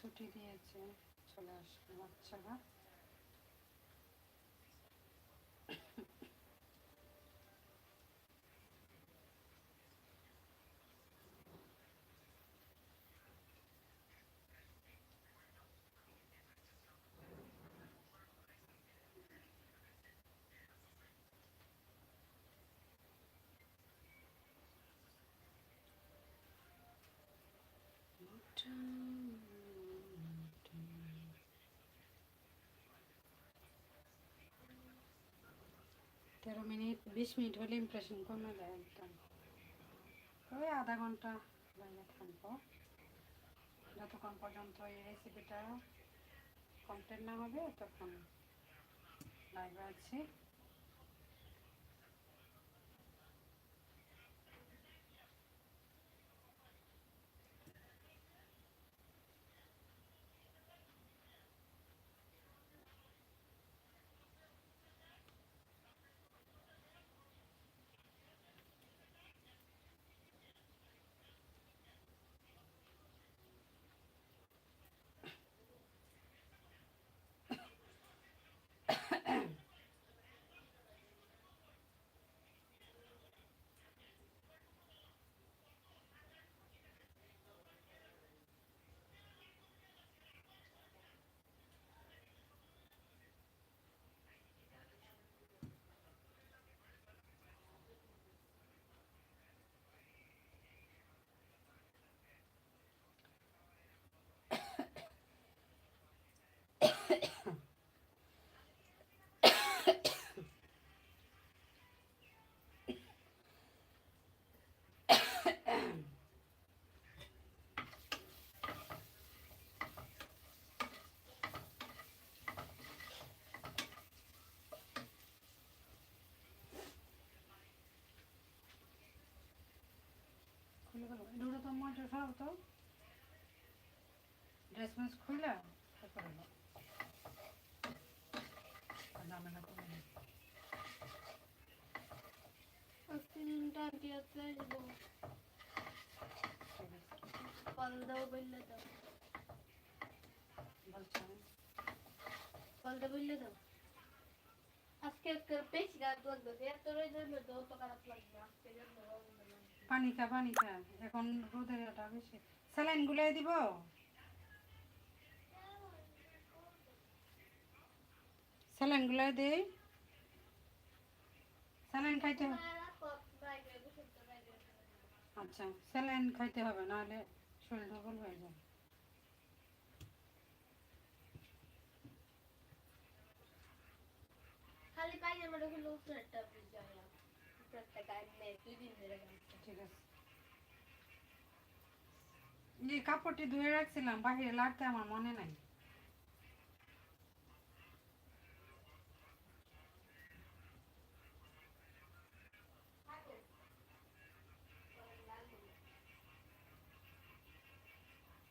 ছুটি দিয়েছে চলে আসবে বাচ্চারা। তেরো মিনিট, বিশ মিনিট হলে ইমপ্রেশন কমে দেয় একদম। ওই আধা ঘণ্টা বাইরে থাকব। যতক্ষণ পর্যন্ত এই রেসিপিটা কমপ্লিট না হবে তখন লাইভে আছি খুলে গেল মজা খাও তো? ড্রেস মেস খুলে তারপরে ঝামেলা করে নিও। তিনটা দিয়েছে ঠিক আছে। কল দাও বললে দাও। বলছো? বললে দাও আজকে বেশি রাত বলব এত জন্য তো খারাপ লাগবে আজকে পানি খা পানি খা এখন রোদের এটা বেশি। স্যালাইন গুলাই দিব? স্যালাইন গুলাই দেই। স্যালাইন খাইতে আচ্ছা স্যালাইন খাইতে হবে, নাহলে শরীর দুর্বল হয়ে যাবে খালি পায়জামাটা হলো উপরেরটা বুঝাইলাম উপরেরটা গায়ে নেই দুই দিন ধরে গামছা ঠিক এই কাপড়টি ধুয়ে রাখছিলাম, বাহিরে লাগতে আমার মনে নাই।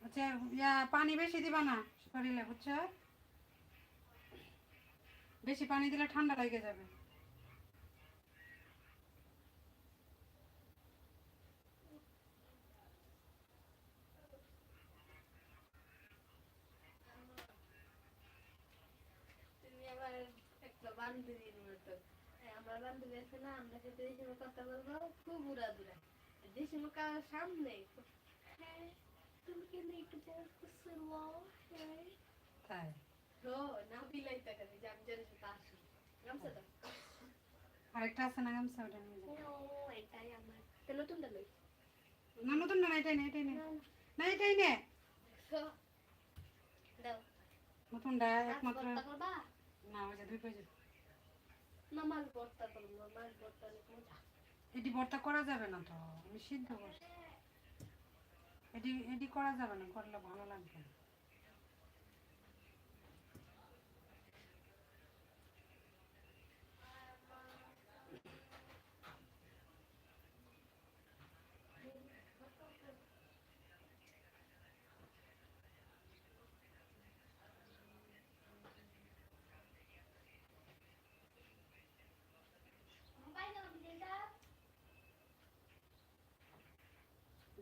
আচ্ছা পানি বেশি দিবা না শরীরে, বুঝছ? বেশি পানি দিলে ঠান্ডা লেগে যাবে তুমি আবার একটা বান্ধবীর মতো এই আমার বান্ধবী আছে না আমরা সাথে কথা বলব খুব সামনে? হ্যাঁ তুমি কেন একটু ডান্স করছ ওয়াও হ্যাঁ। তাই? না বিলাই টাকা যে আমি জানি সেটা আসি গামছা দাও। আরেকটা আছে না গামছা ওটা নিয়ে যাও। এটাই আমার। তো নতুনটা লই। না নতুন না না, এটাই নে এটাই না। না। এটাই না। দাও। নতুনটা একমাত্র না ওই যে দুই পেজে না মাছ ভর্তা করব মাছ ভর্তা এটি ভর্তা করা যাবে না তো? আমি সিদ্ধ করছি। এটি এটি করা যাবে না, করলে ভালো লাগবে না।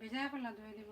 ভেজা ফেলা ধুয়ে দিব